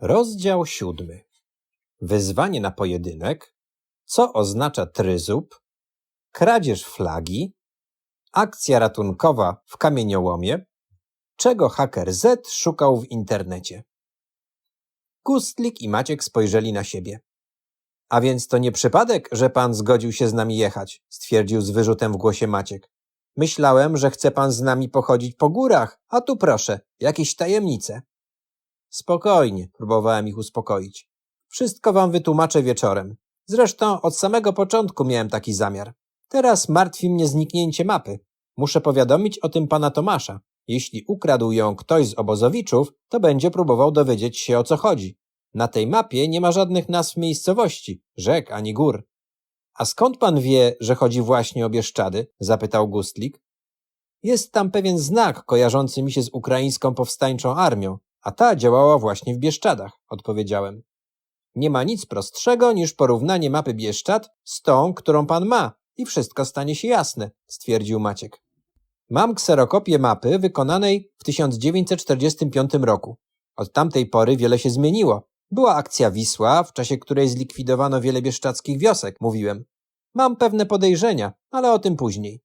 Rozdział siódmy. Wyzwanie na pojedynek. Co oznacza tryzub? Kradzież flagi. Akcja ratunkowa w kamieniołomie. Czego haker Z szukał w internecie? Gustlik i Maciek spojrzeli na siebie. A więc to nie przypadek, że pan zgodził się z nami jechać, stwierdził z wyrzutem w głosie Maciek. Myślałem, że chce pan z nami pochodzić po górach, a tu proszę, jakieś tajemnice. Spokojnie, próbowałem ich uspokoić. Wszystko wam wytłumaczę wieczorem. Zresztą od samego początku miałem taki zamiar. Teraz martwi mnie zniknięcie mapy. Muszę powiadomić o tym pana Tomasza. Jeśli ukradł ją ktoś z obozowiczów, to będzie próbował dowiedzieć się o co chodzi. Na tej mapie nie ma żadnych nazw miejscowości, rzek ani gór. A skąd pan wie, że chodzi właśnie o Bieszczady? zapytał Gustlik. Jest tam pewien znak kojarzący mi się z ukraińską powstańczą armią, a ta działała właśnie w Bieszczadach, odpowiedziałem. Nie ma nic prostszego niż porównanie mapy Bieszczad z tą, którą pan ma i wszystko stanie się jasne, stwierdził Maciek. Mam kserokopię mapy wykonanej w 1945 roku. Od tamtej pory wiele się zmieniło. Była akcja Wisła, w czasie której zlikwidowano wiele bieszczadzkich wiosek, mówiłem. Mam pewne podejrzenia, ale o tym później.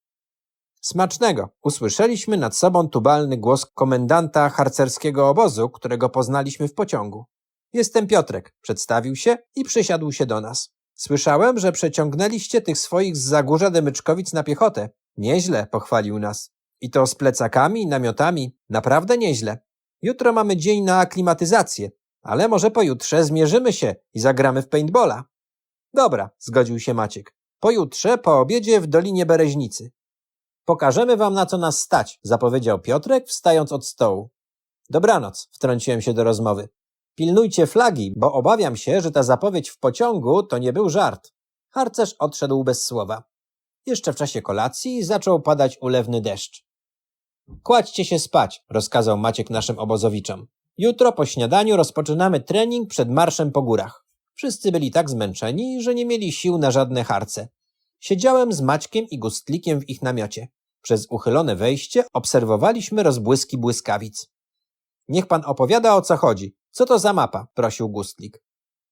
Smacznego! Usłyszeliśmy nad sobą tubalny głos komendanta harcerskiego obozu, którego poznaliśmy w pociągu. Jestem Piotrek, przedstawił się i przysiadł się do nas. Słyszałem, że przeciągnęliście tych swoich z Zagórza Demyczkowic na piechotę. Nieźle, pochwalił nas. I to z plecakami, namiotami. Naprawdę nieźle. Jutro mamy dzień na aklimatyzację, ale może pojutrze zmierzymy się i zagramy w paintballa. Dobra, zgodził się Maciek. Pojutrze po obiedzie w Dolinie Bereźnicy. Pokażemy wam na co nas stać, zapowiedział Piotrek, wstając od stołu. Dobranoc, wtrąciłem się do rozmowy. Pilnujcie flagi, bo obawiam się, że ta zapowiedź w pociągu to nie był żart. Harcerz odszedł bez słowa. Jeszcze w czasie kolacji zaczął padać ulewny deszcz. Kładźcie się spać, rozkazał Maciek naszym obozowiczom. Jutro po śniadaniu rozpoczynamy trening przed marszem po górach. Wszyscy byli tak zmęczeni, że nie mieli sił na żadne harce. Siedziałem z Maćkiem i Gustlikiem w ich namiocie. Przez uchylone wejście obserwowaliśmy rozbłyski błyskawic. Niech pan opowiada o co chodzi. Co to za mapa? prosił Gustlik.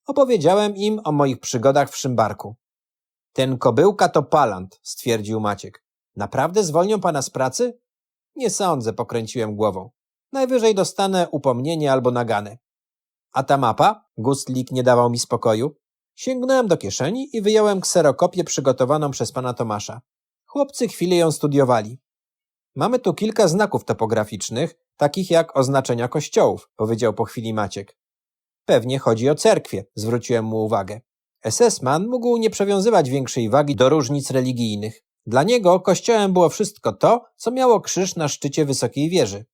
Opowiedziałem im o moich przygodach w Szymbarku. Ten kobyłka to palant, stwierdził Maciek. Naprawdę zwolnią pana z pracy? Nie sądzę, pokręciłem głową. Najwyżej dostanę upomnienie albo naganę. A ta mapa? Gustlik nie dawał mi spokoju. Sięgnąłem do kieszeni i wyjąłem kserokopię przygotowaną przez pana Tomasza. Chłopcy chwilę ją studiowali. Mamy tu kilka znaków topograficznych, takich jak oznaczenia kościołów, powiedział po chwili Maciek. Pewnie chodzi o cerkwie, zwróciłem mu uwagę. SS-man mógł nie przywiązywać większej wagi do różnic religijnych. Dla niego kościołem było wszystko to, co miało krzyż na szczycie wysokiej wieży.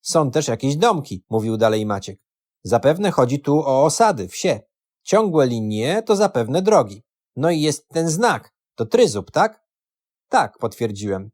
Są też jakieś domki, mówił dalej Maciek. Zapewne chodzi tu o osady, wsie. Ciągłe linie to zapewne drogi. No i jest ten znak. To tryzub, tak? Tak, potwierdziłem.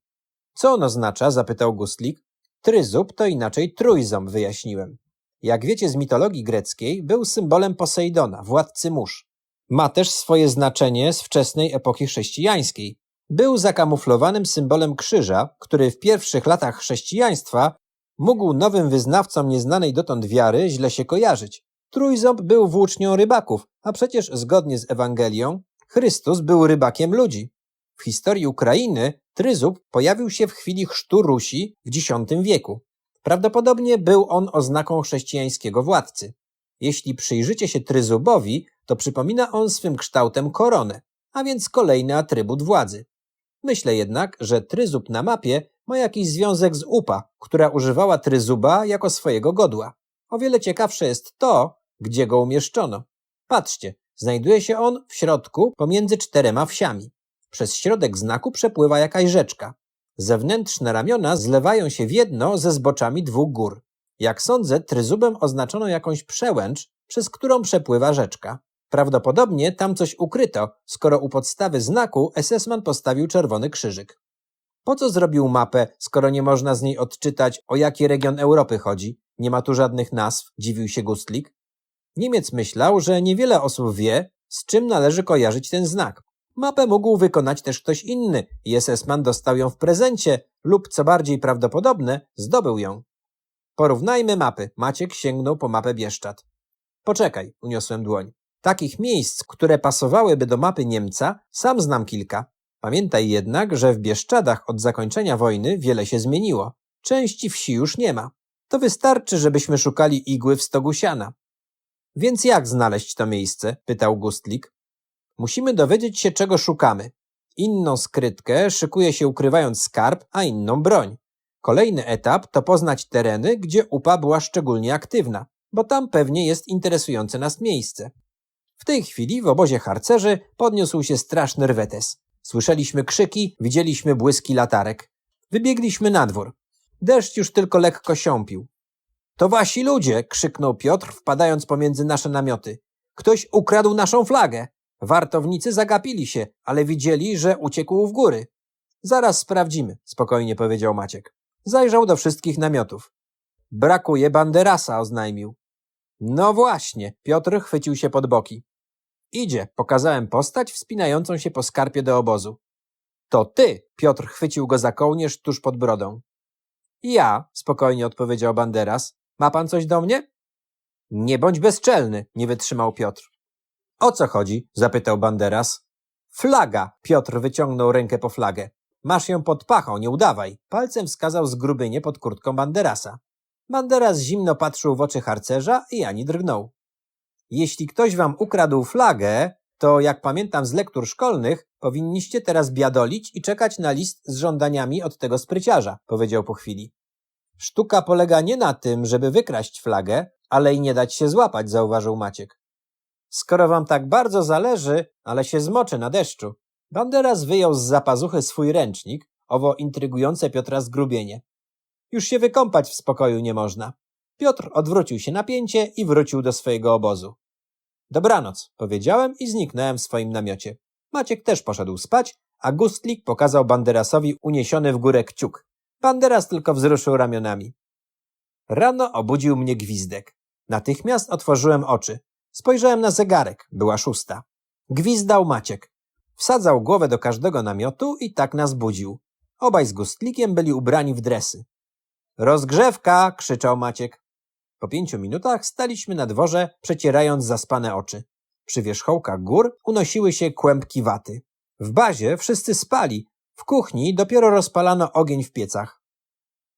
Co on oznacza? zapytał Gustlik. Tryzub to inaczej trójząb, wyjaśniłem. Jak wiecie z mitologii greckiej, był symbolem Posejdona, władcy mórz. Ma też swoje znaczenie z wczesnej epoki chrześcijańskiej. Był zakamuflowanym symbolem krzyża, który w pierwszych latach chrześcijaństwa mógł nowym wyznawcom nieznanej dotąd wiary źle się kojarzyć. Trójząb był włócznią rybaków, a przecież zgodnie z Ewangelią Chrystus był rybakiem ludzi. W historii Ukrainy tryzub pojawił się w chwili chrztu Rusi w X wieku. Prawdopodobnie był on oznaką chrześcijańskiego władcy. Jeśli przyjrzycie się tryzubowi, to przypomina on swym kształtem koronę, a więc kolejny atrybut władzy. Myślę jednak, że tryzub na mapie ma jakiś związek z UPA, która używała tryzuba jako swojego godła. O wiele ciekawsze jest to, gdzie go umieszczono. Patrzcie, znajduje się on w środku pomiędzy czterema wsiami. Przez środek znaku przepływa jakaś rzeczka. Zewnętrzne ramiona zlewają się w jedno ze zboczami dwóch gór. Jak sądzę, tryzubem oznaczono jakąś przełęcz, przez którą przepływa rzeczka. Prawdopodobnie tam coś ukryto, skoro u podstawy znaku SS-man postawił czerwony krzyżyk. Po co zrobił mapę, skoro nie można z niej odczytać, o jaki region Europy chodzi? Nie ma tu żadnych nazw, dziwił się Gustlik. Niemiec myślał, że niewiele osób wie, z czym należy kojarzyć ten znak. Mapę mógł wykonać też ktoś inny SS-man dostał ją w prezencie lub, co bardziej prawdopodobne, zdobył ją. Porównajmy mapy. Maciek sięgnął po mapę Bieszczad. Poczekaj, uniosłem dłoń. Takich miejsc, które pasowałyby do mapy Niemca, sam znam kilka. Pamiętaj jednak, że w Bieszczadach od zakończenia wojny wiele się zmieniło. Części wsi już nie ma. To wystarczy, żebyśmy szukali igły w stogu siana. Więc jak znaleźć to miejsce? pytał Gustlik. Musimy dowiedzieć się, czego szukamy. Inną skrytkę szykuje się ukrywając skarb, a inną broń. Kolejny etap to poznać tereny, gdzie UPA była szczególnie aktywna, bo tam pewnie jest interesujące nas miejsce. W tej chwili w obozie harcerzy podniósł się straszny rwetes. Słyszeliśmy krzyki, widzieliśmy błyski latarek. Wybiegliśmy na dwór. Deszcz już tylko lekko siąpił. To wasi ludzie! krzyknął Piotr, wpadając pomiędzy nasze namioty. Ktoś ukradł naszą flagę. Wartownicy zagapili się, ale widzieli, że uciekł w góry. Zaraz sprawdzimy, spokojnie powiedział Maciek. Zajrzał do wszystkich namiotów. Brakuje banderasa, oznajmił. No właśnie, Piotr chwycił się pod boki. Idzie, pokazałem postać wspinającą się po skarpie do obozu. To ty, Piotr chwycił go za kołnierz tuż pod brodą. Ja, spokojnie odpowiedział Banderas. Ma pan coś do mnie? Nie bądź bezczelny, nie wytrzymał Piotr. O co chodzi? zapytał Banderas. Flaga! Piotr wyciągnął rękę po flagę. Masz ją pod pachą, nie udawaj. Palcem wskazał zgrubienie pod kurtką Banderasa. Banderas zimno patrzył w oczy harcerza i ani drgnął. Jeśli ktoś wam ukradł flagę, to jak pamiętam z lektur szkolnych, powinniście teraz biadolić i czekać na list z żądaniami od tego spryciarza, powiedział po chwili. Sztuka polega nie na tym, żeby wykraść flagę, ale i nie dać się złapać, zauważył Maciek. Skoro wam tak bardzo zależy, ale się zmoczy na deszczu. Banderas wyjął z zapazuchy swój ręcznik, owo intrygujące Piotra zgrubienie. Już się wykąpać w spokoju nie można. Piotr odwrócił się na pięcie i wrócił do swojego obozu. Dobranoc, powiedziałem i zniknąłem w swoim namiocie. Maciek też poszedł spać, a Gustlik pokazał Banderasowi uniesiony w górę kciuk. Banderas tylko wzruszył ramionami. Rano obudził mnie gwizdek. Natychmiast otworzyłem oczy. Spojrzałem na zegarek. Była szósta. Gwizdał Maciek. Wsadzał głowę do każdego namiotu i tak nas budził. Obaj z Gustlikiem byli ubrani w dresy. Rozgrzewka! krzyczał Maciek. Po pięciu minutach staliśmy na dworze, przecierając zaspane oczy. Przy wierzchołkach gór unosiły się kłębki waty. W bazie wszyscy spali, w kuchni dopiero rozpalano ogień w piecach.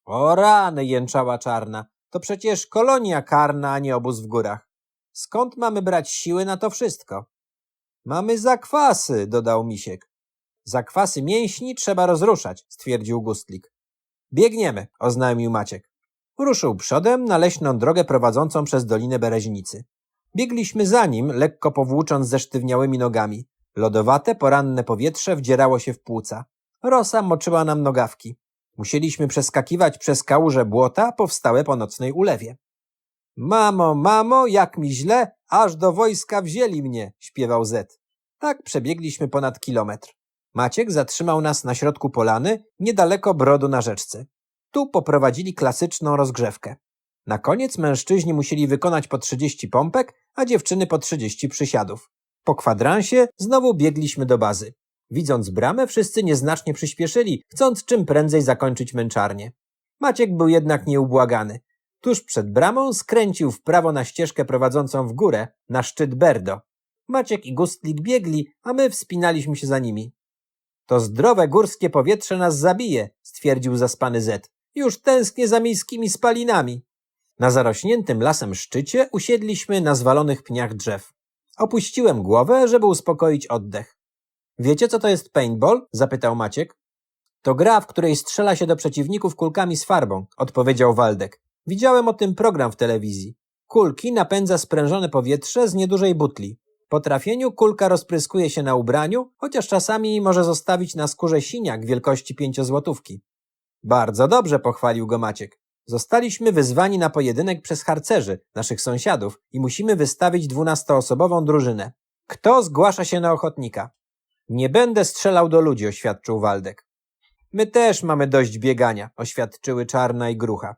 O rany, jęczała czarna, to przecież kolonia karna, a nie obóz w górach. Skąd mamy brać siły na to wszystko? Mamy zakwasy, dodał Misiek. Zakwasy mięśni trzeba rozruszać, stwierdził Gustlik. Biegniemy, oznajmił Maciek. Ruszył przodem na leśną drogę prowadzącą przez Dolinę Bereźnicy. Biegliśmy za nim, lekko powłócząc ze sztywniałymi nogami. Lodowate, poranne powietrze wdzierało się w płuca. Rosa moczyła nam nogawki. Musieliśmy przeskakiwać przez kałuże błota powstałe po nocnej ulewie. Mamo, mamo, jak mi źle, aż do wojska wzięli mnie, śpiewał Z. Tak przebiegliśmy ponad kilometr. Maciek zatrzymał nas na środku polany, niedaleko brodu na rzeczce. Tu poprowadzili klasyczną rozgrzewkę. Na koniec mężczyźni musieli wykonać po 30 pompek, a dziewczyny po 30 przysiadów. Po kwadransie znowu biegliśmy do bazy. Widząc bramę, wszyscy nieznacznie przyspieszyli, chcąc czym prędzej zakończyć męczarnię. Maciek był jednak nieubłagany. Tuż przed bramą skręcił w prawo na ścieżkę prowadzącą w górę, na szczyt Berdo. Maciek i Gustlik biegli, a my wspinaliśmy się za nimi. To zdrowe górskie powietrze nas zabije, stwierdził zaspany Z. Już tęsknię za miejskimi spalinami. Na zarośniętym lasem szczycie usiedliśmy na zwalonych pniach drzew. Opuściłem głowę, żeby uspokoić oddech. Wiecie, co to jest paintball? zapytał Maciek. To gra, w której strzela się do przeciwników kulkami z farbą, odpowiedział Waldek. Widziałem o tym program w telewizji. Kulki napędza sprężone powietrze z niedużej butli. Po trafieniu kulka rozpryskuje się na ubraniu, chociaż czasami może zostawić na skórze siniak wielkości pięciozłotówki. Bardzo dobrze, pochwalił go Maciek. Zostaliśmy wyzwani na pojedynek przez harcerzy, naszych sąsiadów, i musimy wystawić dwunastoosobową drużynę. Kto zgłasza się na ochotnika? Nie będę strzelał do ludzi, oświadczył Waldek. My też mamy dość biegania, oświadczyły Czarna i Grucha.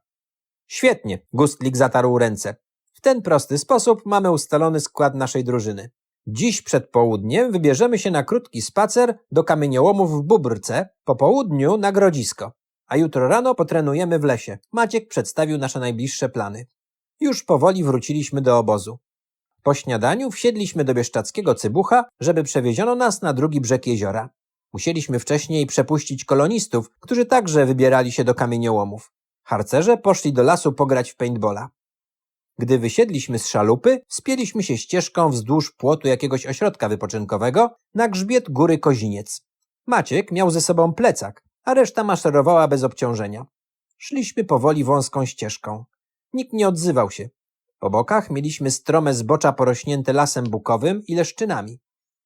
Świetnie, Gustlik zatarł ręce. W ten prosty sposób mamy ustalony skład naszej drużyny. Dziś przed południem wybierzemy się na krótki spacer do kamieniołomów w Bubrce, po południu na Grodzisko, a jutro rano potrenujemy w lesie. Maciek przedstawił nasze najbliższe plany. Już powoli wróciliśmy do obozu. Po śniadaniu wsiedliśmy do bieszczackiego cybucha, żeby przewieziono nas na drugi brzeg jeziora. Musieliśmy wcześniej przepuścić kolonistów, którzy także wybierali się do kamieniołomów. Harcerze poszli do lasu pograć w paintballa. Gdy wysiedliśmy z szalupy, spieliśmy się ścieżką wzdłuż płotu jakiegoś ośrodka wypoczynkowego na grzbiet góry Koziniec. Maciek miał ze sobą plecak, a reszta maszerowała bez obciążenia. Szliśmy powoli wąską ścieżką. Nikt nie odzywał się. Po bokach mieliśmy strome zbocza porośnięte lasem bukowym i leszczynami.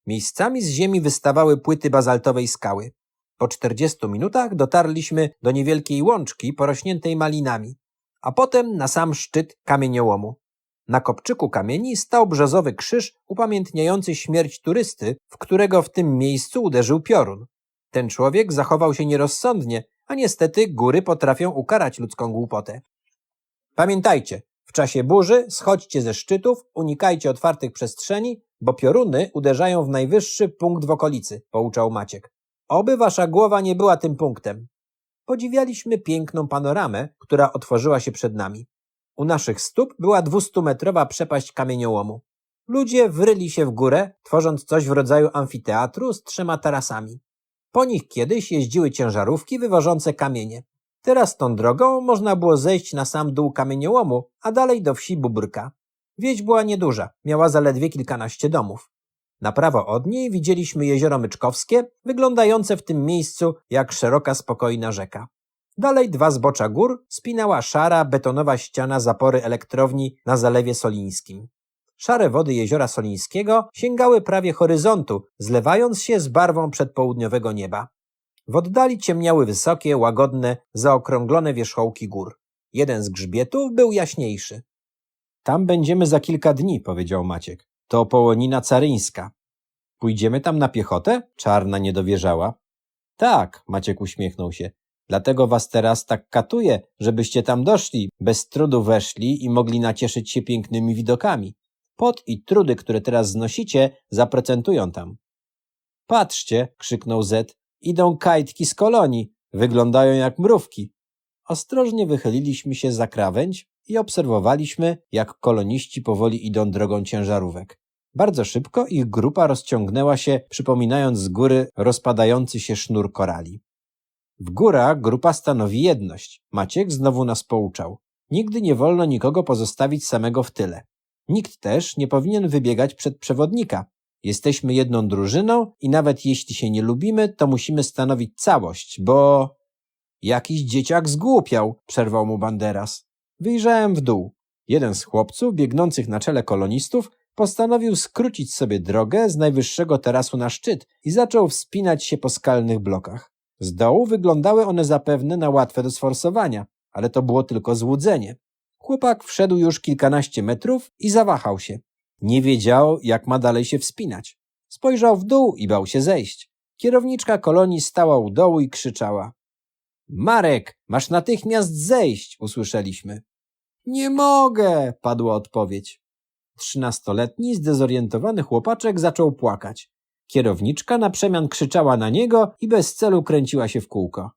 Miejscami z ziemi wystawały płyty bazaltowej skały. Po 40 minutach dotarliśmy do niewielkiej łączki porośniętej malinami, a potem na sam szczyt kamieniołomu. Na kopczyku kamieni stał brzozowy krzyż upamiętniający śmierć turysty, w którego w tym miejscu uderzył piorun. Ten człowiek zachował się nierozsądnie, a niestety góry potrafią ukarać ludzką głupotę. Pamiętajcie, w czasie burzy schodźcie ze szczytów, unikajcie otwartych przestrzeni, bo pioruny uderzają w najwyższy punkt w okolicy, pouczał Maciek. Oby wasza głowa nie była tym punktem. Podziwialiśmy piękną panoramę, która otworzyła się przed nami. U naszych stóp była dwustumetrowa przepaść kamieniołomu. Ludzie wryli się w górę, tworząc coś w rodzaju amfiteatru z trzema tarasami. Po nich kiedyś jeździły ciężarówki wywożące kamienie. Teraz tą drogą można było zejść na sam dół kamieniołomu, a dalej do wsi Bubrka. Wieś była nieduża, miała zaledwie kilkanaście domów. Na prawo od niej widzieliśmy jezioro Myczkowskie, wyglądające w tym miejscu jak szeroka, spokojna rzeka. Dalej dwa zbocza gór spinała szara, betonowa ściana zapory elektrowni na Zalewie Solińskim. Szare wody jeziora Solińskiego sięgały prawie horyzontu, zlewając się z barwą przedpołudniowego nieba. W oddali ciemniały wysokie, łagodne, zaokrąglone wierzchołki gór. Jeden z grzbietów był jaśniejszy. Tam będziemy za kilka dni, powiedział Maciek. To połonina caryńska. Pójdziemy tam na piechotę? Czarna nie dowierzała. Tak, Maciek uśmiechnął się. Dlatego was teraz tak katuję, żebyście tam doszli, bez trudu weszli i mogli nacieszyć się pięknymi widokami. Pot i trudy, które teraz znosicie, zaprocentują tam. Patrzcie, krzyknął Z, idą kajtki z kolonii, wyglądają jak mrówki. Ostrożnie wychyliliśmy się za krawędź i obserwowaliśmy, jak koloniści powoli idą drogą ciężarówek. Bardzo szybko ich grupa rozciągnęła się, przypominając z góry rozpadający się sznur korali. W górach grupa stanowi jedność. Maciek znowu nas pouczał. Nigdy nie wolno nikogo pozostawić samego w tyle. Nikt też nie powinien wybiegać przed przewodnika. Jesteśmy jedną drużyną i nawet jeśli się nie lubimy, to musimy stanowić całość, bo... Jakiś dzieciak zgłupiał, przerwał mu Banderas. Wyjrzałem w dół. Jeden z chłopców biegnących na czele kolonistów postanowił skrócić sobie drogę z najwyższego tarasu na szczyt i zaczął wspinać się po skalnych blokach. Z dołu wyglądały one zapewne na łatwe do sforsowania, ale to było tylko złudzenie. Chłopak wszedł już kilkanaście metrów i zawahał się. Nie wiedział, jak ma dalej się wspinać. Spojrzał w dół i bał się zejść. Kierowniczka kolonii stała u dołu i krzyczała. Marek, masz natychmiast zejść, usłyszeliśmy. Nie mogę, padła odpowiedź. Trzynastoletni, zdezorientowany chłopaczek zaczął płakać. Kierowniczka na przemian krzyczała na niego i bez celu kręciła się w kółko.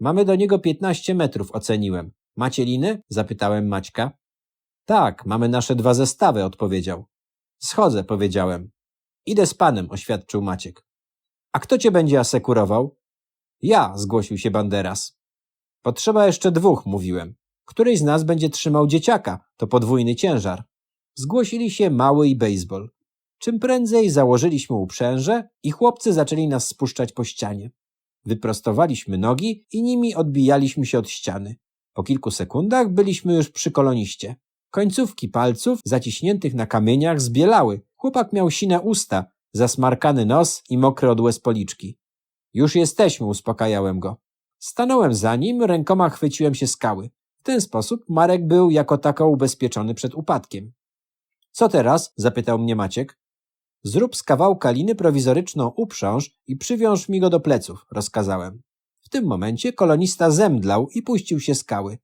Mamy do niego piętnaście metrów, oceniłem. Macie liny? zapytałem Maćka. Tak, mamy nasze dwa zestawy, odpowiedział. Schodzę, powiedziałem. Idę z panem, oświadczył Maciek. A kto cię będzie asekurował? Ja, zgłosił się Banderas. Potrzeba jeszcze dwóch, mówiłem. Któryś z nas będzie trzymał dzieciaka, to podwójny ciężar. Zgłosili się mały i baseball. Czym prędzej założyliśmy uprzęże i chłopcy zaczęli nas spuszczać po ścianie. Wyprostowaliśmy nogi i nimi odbijaliśmy się od ściany. Po kilku sekundach byliśmy już przy koloniście. Końcówki palców zaciśniętych na kamieniach zbielały. Chłopak miał sine usta, zasmarkany nos i mokre od łez policzki. Już jesteśmy, uspokajałem go. Stanąłem za nim, rękoma chwyciłem się skały. W ten sposób Marek był jako tako ubezpieczony przed upadkiem. Co teraz? zapytał mnie Maciek. Zrób z kawałka liny prowizoryczną uprząż i przywiąż mi go do pleców, rozkazałem. W tym momencie kolonista zemdlał i puścił się skały.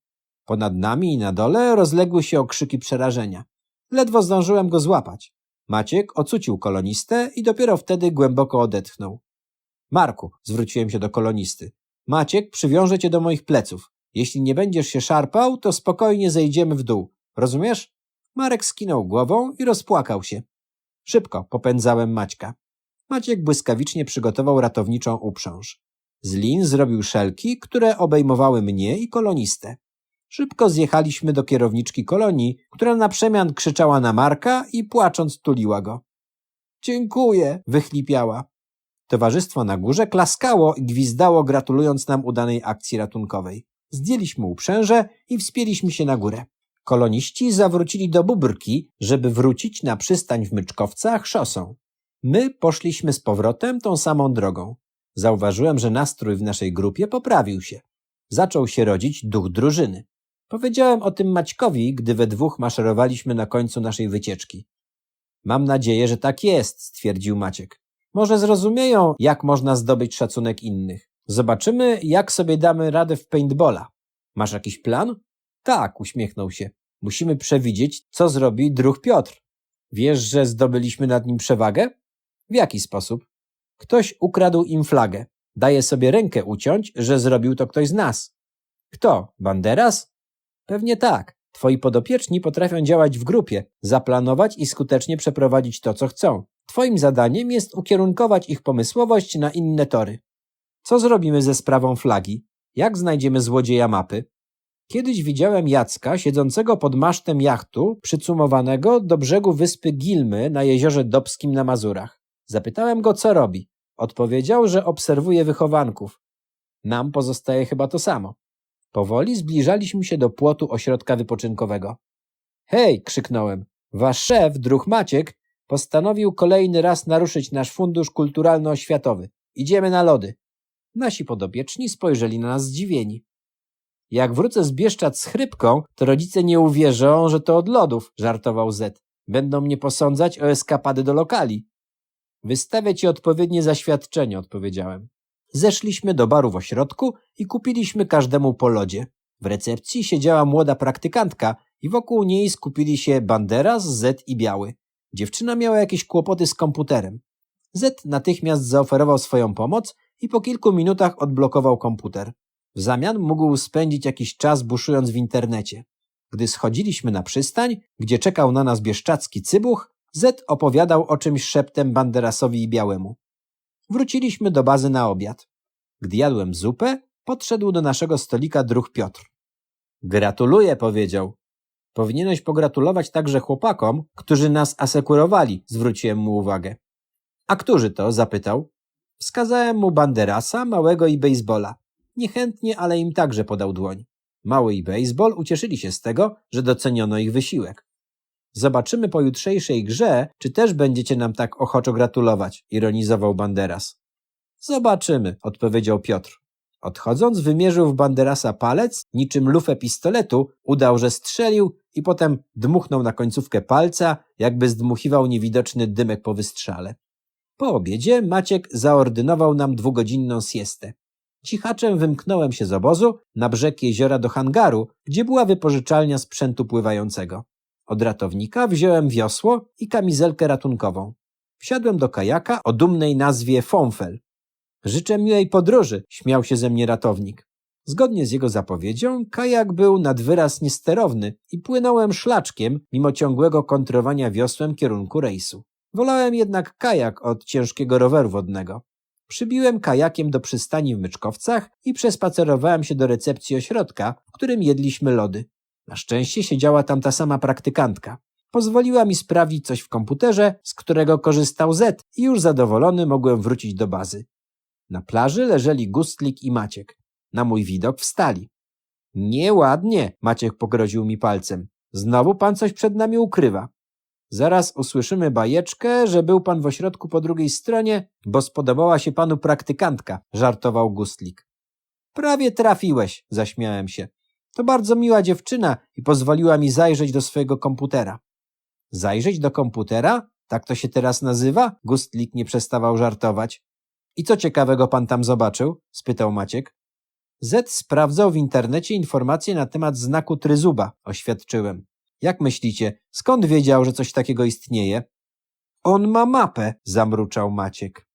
Ponad nami i na dole rozległy się okrzyki przerażenia. Ledwo zdążyłem go złapać. Maciek ocucił kolonistę i dopiero wtedy głęboko odetchnął. Marku, zwróciłem się do kolonisty. Maciek przywiąże cię do moich pleców. Jeśli nie będziesz się szarpał, to spokojnie zejdziemy w dół. Rozumiesz? Marek skinął głową i rozpłakał się. Szybko popędzałem Maćka. Maciek błyskawicznie przygotował ratowniczą uprząż. Z lin zrobił szelki, które obejmowały mnie i kolonistę. Szybko zjechaliśmy do kierowniczki kolonii, która na przemian krzyczała na Marka i płacząc tuliła go. Dziękuję, wychlipiała. Towarzystwo na górze klaskało i gwizdało, gratulując nam udanej akcji ratunkowej. Zdjęliśmy uprzęże i wspięliśmy się na górę. Koloniści zawrócili do Bubrki, żeby wrócić na przystań w Myczkowcach szosą. My poszliśmy z powrotem tą samą drogą. Zauważyłem, że nastrój w naszej grupie poprawił się. Zaczął się rodzić duch drużyny. Powiedziałem o tym Maćkowi, gdy we dwóch maszerowaliśmy na końcu naszej wycieczki. Mam nadzieję, że tak jest, stwierdził Maciek. Może zrozumieją, jak można zdobyć szacunek innych. Zobaczymy, jak sobie damy radę w paintballa. Masz jakiś plan? Tak, uśmiechnął się. Musimy przewidzieć, co zrobi druh Piotr. Wiesz, że zdobyliśmy nad nim przewagę? W jaki sposób? Ktoś ukradł im flagę. Daje sobie rękę uciąć, że zrobił to ktoś z nas. Kto? Banderas? Pewnie tak. Twoi podopieczni potrafią działać w grupie, zaplanować i skutecznie przeprowadzić to, co chcą. Twoim zadaniem jest ukierunkować ich pomysłowość na inne tory. Co zrobimy ze sprawą flagi? Jak znajdziemy złodzieja mapy? Kiedyś widziałem Jacka siedzącego pod masztem jachtu przycumowanego do brzegu wyspy Gilmy na jeziorze Dobskim na Mazurach. Zapytałem go, co robi. Odpowiedział, że obserwuje wychowanków. Nam pozostaje chyba to samo. Powoli zbliżaliśmy się do płotu ośrodka wypoczynkowego. Hej, krzyknąłem. Wasz szef, druh Maciek, postanowił kolejny raz naruszyć nasz fundusz kulturalno-oświatowy. Idziemy na lody. Nasi podobieczni spojrzeli na nas zdziwieni. Jak wrócę z Bieszczad z chrypką, to rodzice nie uwierzą, że to od lodów, żartował Z. Będą mnie posądzać o eskapady do lokali. Wystawię ci odpowiednie zaświadczenie, odpowiedziałem. Zeszliśmy do baru w ośrodku i kupiliśmy każdemu po lodzie. W recepcji siedziała młoda praktykantka i wokół niej skupili się Banderas, Z i Biały. Dziewczyna miała jakieś kłopoty z komputerem. Z natychmiast zaoferował swoją pomoc i po kilku minutach odblokował komputer. W zamian mógł spędzić jakiś czas buszując w internecie. Gdy schodziliśmy na przystań, gdzie czekał na nas bieszczacki cybuch, Z opowiadał o czymś szeptem Banderasowi i Białemu. Wróciliśmy do bazy na obiad. Gdy jadłem zupę, podszedł do naszego stolika druh Piotr. Gratuluję, powiedział. Powinieneś pogratulować także chłopakom, którzy nas asekurowali, zwróciłem mu uwagę. A którzy to? zapytał. Wskazałem mu Banderasa, Małego i Bejsbola. Niechętnie, ale im także podał dłoń. Mały i Bejsbol ucieszyli się z tego, że doceniono ich wysiłek. Zobaczymy po jutrzejszej grze, czy też będziecie nam tak ochoczo gratulować, ironizował Banderas. Zobaczymy, odpowiedział Piotr. Odchodząc, wymierzył w Banderasa palec, niczym lufę pistoletu, udał, że strzelił i potem dmuchnął na końcówkę palca, jakby zdmuchiwał niewidoczny dymek po wystrzale. Po obiedzie Maciek zaordynował nam dwugodzinną siestę. Cichaczem wymknąłem się z obozu na brzeg jeziora do hangaru, gdzie była wypożyczalnia sprzętu pływającego. Od ratownika wziąłem wiosło i kamizelkę ratunkową. Wsiadłem do kajaka o dumnej nazwie Fonfel. Życzę miłej podróży, śmiał się ze mnie ratownik. Zgodnie z jego zapowiedzią, kajak był nad wyraz niesterowny i płynąłem szlaczkiem, mimo ciągłego kontrowania wiosłem kierunku rejsu. Wolałem jednak kajak od ciężkiego roweru wodnego. Przybiłem kajakiem do przystani w Myczkowcach i przespacerowałem się do recepcji ośrodka, w którym jedliśmy lody. Na szczęście siedziała tam ta sama praktykantka. Pozwoliła mi sprawdzić coś w komputerze, z którego korzystał Z i już zadowolony mogłem wrócić do bazy. Na plaży leżeli Gustlik i Maciek. Na mój widok wstali. Nieładnie, Maciek pogroził mi palcem. Znowu pan coś przed nami ukrywa. Zaraz usłyszymy bajeczkę, że był pan w ośrodku po drugiej stronie, bo spodobała się panu praktykantka, żartował Gustlik. Prawie trafiłeś, zaśmiałem się. To bardzo miła dziewczyna i pozwoliła mi zajrzeć do swojego komputera. Zajrzeć do komputera? Tak to się teraz nazywa? Gustlik nie przestawał żartować. I co ciekawego pan tam zobaczył? spytał Maciek. Z sprawdzał w internecie informacje na temat znaku tryzuba, oświadczyłem. Jak myślicie, skąd wiedział, że coś takiego istnieje? On ma mapę, zamruczał Maciek.